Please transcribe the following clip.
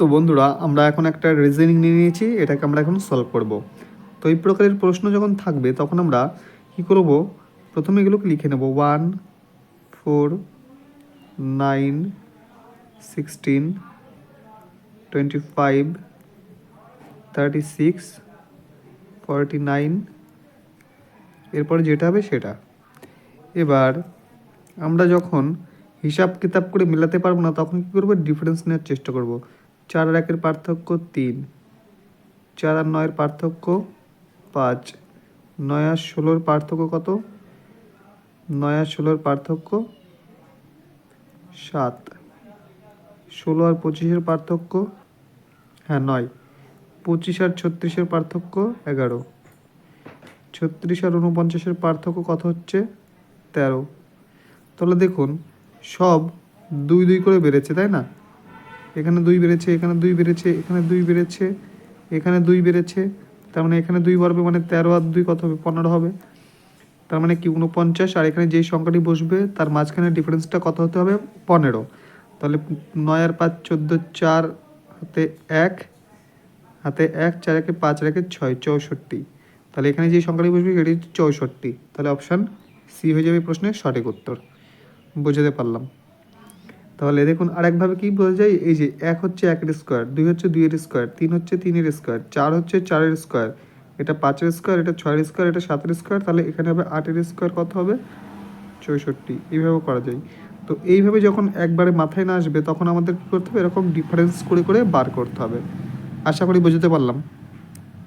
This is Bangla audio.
তো বন্ধুরা, আমরা এখন একটা রিজনিং নিয়ে নিয়েছি, এটাকে আমরা এখন সলভ করব। তো এই প্রকারের প্রশ্ন যখন থাকবে, তখন আমরা কি করব? প্রথমে এগুলোকে লিখে নেব। One four nine sixteen twenty five thirty six forty nine এরপরে যেটা হবে সেটা। এবার আমরা যখন হিসাব কিতাব করে মেলাতে পারব না, তখন কী করব? ডিফারেন্স নেওয়ার চেষ্টা করব। চার আর একের পার্থক্য তিন। চার আর নয়ের পার্থক্য পাঁচ। নয় আর ষোলোর পার্থক্য কত? নয় আর ষোলোর পার্থক্য সাত। ষোলো আর পঁচিশের পার্থক্য হ্যাঁ নয়। পঁচিশ আর ছত্রিশের পার্থক্য এগারো। ছত্রিশ আর উনপঞ্চাশের পার্থক্য কত হচ্ছে? তেরো। তাহলে দেখুন, সব দুই দুই করে বেড়েছে, তাই না? এখানে দুই বেড়েছে, এখানে দুই বেড়েছে, এখানে দুই বেড়েছে, এখানে দুই বেড়েছে। তার মানে এখানে দুই বাড়বে মানে তেরো আর দুই কত হবে? পনেরো হবে। তার মানে কি? উনপঞ্চাশ আর এখানে যেই সংখ্যাটি বসবে, তার মাঝখানে ডিফারেন্সটা কত হতে হবে? পনেরো। তাহলে নয় আর পাঁচ, চোদ্দ, চার, হাতে এক হাতে এক, চার একে পাঁচ রেখে ছয়, চৌষট্টি। তাহলে এখানে যে সংখ্যাটি বসবে, সেটি হচ্ছে চৌষট্টি। তাহলে অপশান সি হয়ে যাবে প্রশ্নের সঠিক উত্তর। বোঝাতে পারলাম। তাহলে দেখুন আরেকভাবে কি বোঝা যায়? এই যে এক হচ্ছে একের স্কোয়ার, দুই হচ্ছে দুইয়ের স্কোয়ার, তিন হচ্ছে তিনের স্কোয়ার, চার হচ্ছে চারের স্কোয়ার। এটা পাঁচের স্কোয়ার, এটা ছয়ের স্কোয়ার, এটা সাতের স্কোয়ার, তাহলে এখানে হবে আটের স্কোয়ার কত হবে? চৌষট্টি। এইভাবে করা যায়। তো এইভাবে যখন একবারে মাথায় না আসবে, তখন আমাদের কী করতে হবে? এরকম ডিফারেন্স করে করে বার করতে হবে। আশা করি বোঝাতে পারলাম।